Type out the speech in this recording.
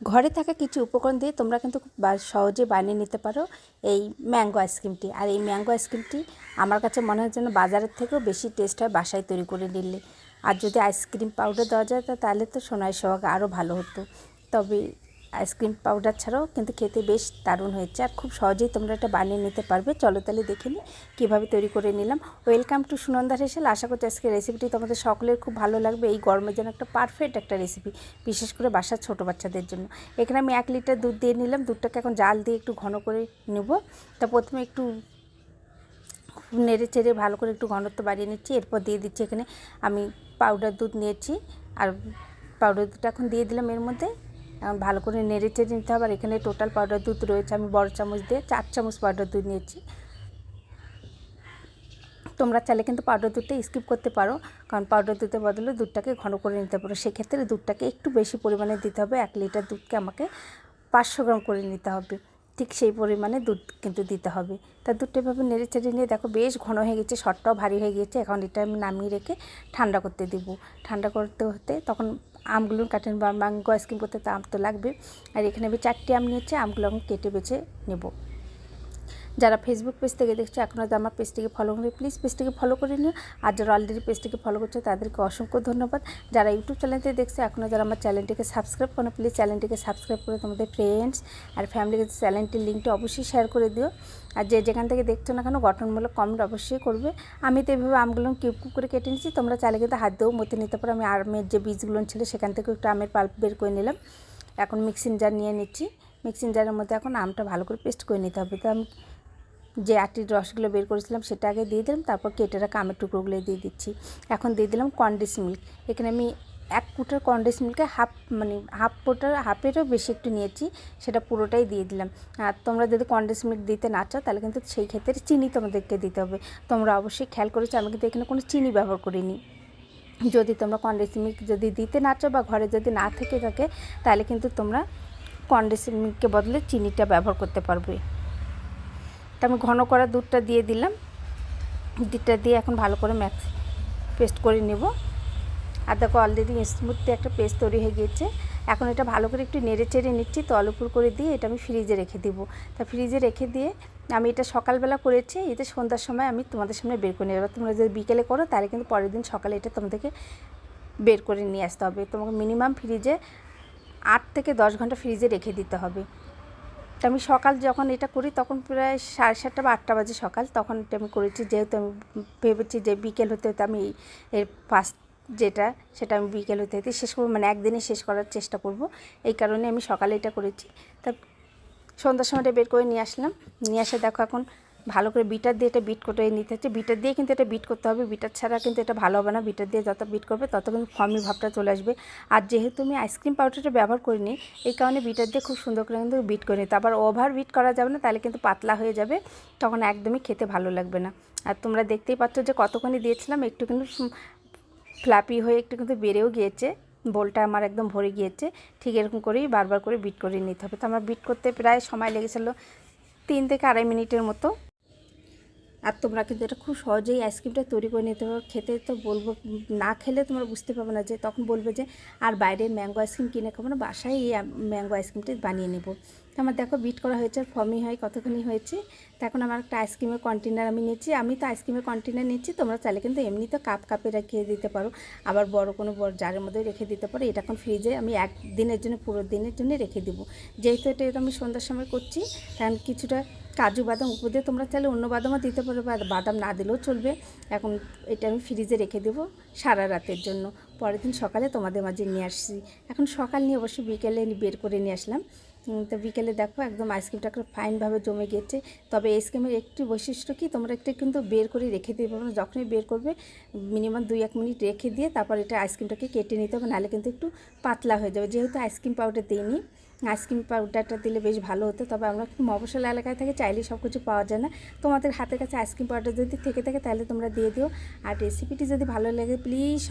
ঘরে থাকা কিছু উপকরণ দিয়ে তোমরা কিন্তু সহজে বানিয়ে নিতে পারো এই ম্যাঙ্গো আইসক্রিমটি। আর এই ম্যাঙ্গো আইসক্রিমটি আমার কাছে মনে হয় যেন বাজারের থেকেও বেশি টেস্ট হয় বাসায় তৈরি করে নিলে। আর যদি আইসক্রিম পাউডার দেওয়া যায় তাহলে তো সোনায় সোহাগ আরও ভালো হতো। তবে আইসক্রিম পাউডার ছাড়াও কিন্তু খেতে বেশ দারুণ হয়েছে। আর খুব সহজেই তোমরা এটা বানিয়ে নিতে পারবে। চলো তাহলে দেখে নিই কীভাবে তৈরি করে নিলাম। Welcome to সুনন্দার হেসেল। আশা করছি আজকে রেসিপিটি তোমাদের সকলের খুব ভালো লাগবে। এই গরমের জন্য একটা পারফেক্ট একটা রেসিপি বিশেষ করে বাসার ছোটো বাচ্চাদের জন্য। এখানে আমি এক লিটার দুধ দিয়ে নিলাম। দুধটাকে এখন জাল দিয়ে একটু ঘন করে নেব। তা প্রথমে একটু নেড়ে চেড়ে ভালো করে একটু ঘনত্ব বাড়িয়ে নিচ্ছি। এরপর দিয়ে দিচ্ছি এখানে আমি পাউডার দুধ নিয়েছি। আর পাউডার দুধটা এখন দিয়ে দিলাম এর মধ্যে। ভালো করে নেড়ে চেড়ে নিতে হবে। আর এখানে টোটাল পাউডার দুধ রয়েছে। আমি বড় চামচ দিয়ে চার চামচ পাউডার দুধ নিয়েছি। তোমরা চাইলে কিন্তু পাউডার দুধটা স্কিপ করতে পারো। কারণ পাউডার দুধের বদলে দুধটাকে ঘন করে নিতে পারো। সেক্ষেত্রে দুধটাকে একটু বেশি পরিমাণে দিতে হবে। এক লিটার দুধকে আমাকে পাঁচশো গ্রাম করে নিতে হবে। ঠিক সেই পরিমাণে দুধ কিন্তু দিতে হবে। তা দুধটা এভাবে নেড়ে চেড়ে নিয়ে দেখো বেশ ঘন হয়ে গেছে শটটাও ভারী হয়ে গেছে এখন এটা আমি নামিয়ে রেখে ঠান্ডা করতে দেবো। ঠান্ডা করতে হতে তখন আমগুলো কাটেন বা ম্যাঙ্গো আইসক্রিম করতে তো আম তো লাগবে। আর এখানে আমি চারটি আম নিয়েছি, আমগুলো আমি কেটে বেছে নেব। যারা ফেসবুক পেজ থেকে দেখছ এখনও হয়তো আমার পেজটিকে ফলো করে প্লিজ পেজটিকে ফলো করে নিও। আর যারা অলরেডি পেজটিকে ফলো করছ, তাদেরকে অসংখ্য ধন্যবাদ। যারা ইউটিউব চ্যানেল থেকে দেখছ এখনও যারা আমার চ্যানেলটিকে সাবস্ক্রাইব করো প্লিজ চ্যানেলটিকে সাবস্ক্রাইব করে তোমাদের ফ্রেন্ডস আর ফ্যামিলিকে চ্যানেলটির লিঙ্কটা অবশ্যই শেয়ার করে দিও। আর যে যেখান থেকে দেখছ না কেন, গঠনমূলক কমেন্ট অবশ্যই করবে। আমি তো এভাবে আমগুলো কিউব কিউব করে কেটে নিচ্ছি তোমরা চাইলে কিন্তু হাত দিয়েও মতে নিতে পারো। আমি আমের যে বীজগুলো ছিল, সেখান থেকে একটু আমের পাল্প বের করে নিলাম। এখন মিক্সিং জার নিয়ে নিচ্ছি। মিক্সিং জারের মধ্যে এখন আমটা ভালো করে পেস্ট করে নিতে হবে। তো আমি যে আটির রসগুলো বের করেছিলাম সেটা আগে দিয়ে দিলাম, তারপর কেটে রাখা আমের টুকরোগুলো দিয়ে দিচ্ছি। এখন দিয়ে দিলাম কন্ডেন্স মিল্ক এখানে আমি এক কুটার কন্ডেন্স মিল্কে হাফ মানে হাফ পোটার হাফেরও বেশি একটু নিয়েছি, সেটা পুরোটাই দিয়ে দিলাম। আর তোমরা যদি কন্ডেন্স মিল্ক দিতে না চাও, তাহলে কিন্তু সেই ক্ষেত্রে চিনি তোমাদেরকে দিতে হবে। তোমরা অবশ্যই খেয়াল করেছ, আমি কিন্তু এখানে কোনো চিনি ব্যবহার করিনি। যদি তোমরা কন্ডেন্স মিল্ক যদি দিতে না চাও বা ঘরে যদি না থেকে থাকে, তাহলে কিন্তু তোমরা কন্ডেন্স মিল্কের বদলে চিনিটা ব্যবহার করতে পারবে। তা আমি ঘন করা দুধটা দিয়ে দিলাম। দুধটা দিয়ে এখন ভালো করে ম্যাক্স পেস্ট করে নেব। আর দেখো অলরেডি স্মুথলি একটা পেস্ট তৈরি হয়ে গিয়েছে। এখন এটা ভালো করে একটু নেড়ে চেড়ে নিচ্ছি তল উপর করে দিয়ে এটা আমি ফ্রিজে রেখে দিব। তা ফ্রিজে রেখে দিয়ে আমি এটা সকালবেলা করেছি, এতে সন্ধ্যার সময় আমি তোমাদের সামনে বের করে নিয়ে তোমরা যদি বিকেলে করো, তাহলে কিন্তু পরের দিন সকালে এটা তোমাদেরকে বের করে নিয়ে আসতে হবে। তোমাকে মিনিমাম ফ্রিজে আট থেকে দশ ঘণ্টা ফ্রিজে রেখে দিতে হবে। তো আমি সকাল যখন এটা করি, তখন প্রায় সাড়ে সাতটা বা আটটা বাজে সকাল। তখন এটা আমি করেছি, যেহেতু আমি ভেবেছি যে বিকেল হতে হতে আমি এর ফার্স্ট যেটা, সেটা আমি বিকেল হতে হতে শেষ করব মানে একদিনে শেষ করার চেষ্টা করব। এই কারণে আমি সকালে এটা করেছি। তা সন্ধ্যার সময়টা বের করে নিয়ে আসলাম। নিয়ে আসে দেখো এখন ভালো করে বিটার দিয়ে এটা বিট করে নিতে হচ্ছে। বিটার দিয়ে কিন্তু এটা বিট করতে হবে। বিটার ছাড়া কিন্তু এটা ভালো হবে না। বিটার দিয়ে যত বিট করবে, তত কিন্তু ফর্মি ভাবটা চলে আসবে। আর যেহেতু আমি আইসক্রিম পাউডারটা ব্যবহার করিনি, এই কারণে বিটার দিয়ে খুব সুন্দর করে কিন্তু বিট করে নিতে আবার ওভার বিট করা যাবে না, তাহলে কিন্তু পাতলা হয়ে যাবে। তখন একদমই খেতে ভালো লাগবে না। আর তোমরা দেখতেই পাচ্ছ যে কতখানি দিয়েছিলাম, একটু কিন্তু ফ্লাপি হয়ে একটু কিন্তু বেড়েও গিয়েছে। বোলটা আমার একদম ভরে গিয়েছে। ঠিক এরকম করেই বারবার করে বিট করে নিতে হবে। তো আমার বিট করতে প্রায় সময় লেগেছিলো তিন থেকে আড়াই মিনিটের মতো। আর তোমরা কিন্তু এটা খুব সহজেই আইসক্রিমটা তৈরি করে নিতে পারো। খেতে তো বলব, না খেলে তোমরা বুঝতে পারবে না যে তখন বলবে যে, আর বাইরে ম্যাঙ্গো আইসক্রিম কিনে খাব না, বাসায় এই ম্যাঙ্গো আইসক্রিমটি বানিয়ে নেব। তো আমার দেখো বিট করা হয়েছে আর ফর্মি হয়, কতখানি হয়েছে। তো এখন আমার একটা আইসক্রিমের কন্টেনার আমি নিচ্ছি। আমি তো আইসক্রিমের কন্টেনার নিচ্ছি, তোমরা চাইলে কিন্তু এমনি তো কাপ কাপে রেখে দিতে পারো। আবার বড় কোনো বড় জারের মধ্যে রেখে দিতে পারো। এটা এখন ফ্রিজে আমি এক দিনের জন্য, পুরো দিনের জন্য রেখে দেবো। যেহেতু এটা আমি সন্ধ্যার সময় করছি, কারণ কিছুটা কাজু বাদাম উপর দিয়ে তোমরা চাইলে অন্য বাদামও দিতে পারো, বা বাদাম না দিলেও চলবে। এখন এটা আমি ফ্রিজে রেখে দেবো সারা রাতের জন্য। পরের দিন সকালে তোমাদের মাঝে নিয়ে আসছি। এখন সকাল নিয়ে অবশ্যই বিকেলে বের করে নিয়ে আসলাম। তো বিকেলে দেখো একদম আইসক্রিমটা একটা ফাইনভাবে জমে গেছে। তবে আইসক্রিমের একটি বৈশিষ্ট্য কি? তোমরা একটু কিন্তু বের করে রেখে দিতে পারো। যখনই বের করবে মিনিমাম দুই এক মিনিট রেখে দিয়ে তারপর এটা আইসক্রিমটাকে কেটে নিতে হবে। নাহলে কিন্তু একটু পাতলা হয়ে যাবে। যেহেতু আইসক্রিম পাউডার দিইনি আইসক্রিম পাউডারটা দিলে বেশ ভালো হতো। তবে আমরা একটু মফসল এলাকায় থাকি, চাইলে সব কিছু পাওয়া যায় না। তোমাদের হাতের কাছে আইসক্রিম পাউডার যদি থেকে থাকে, তাহলে তোমরা দিয়ে দিও। আর রেসিপিটি যদি ভালো লাগে প্লিজ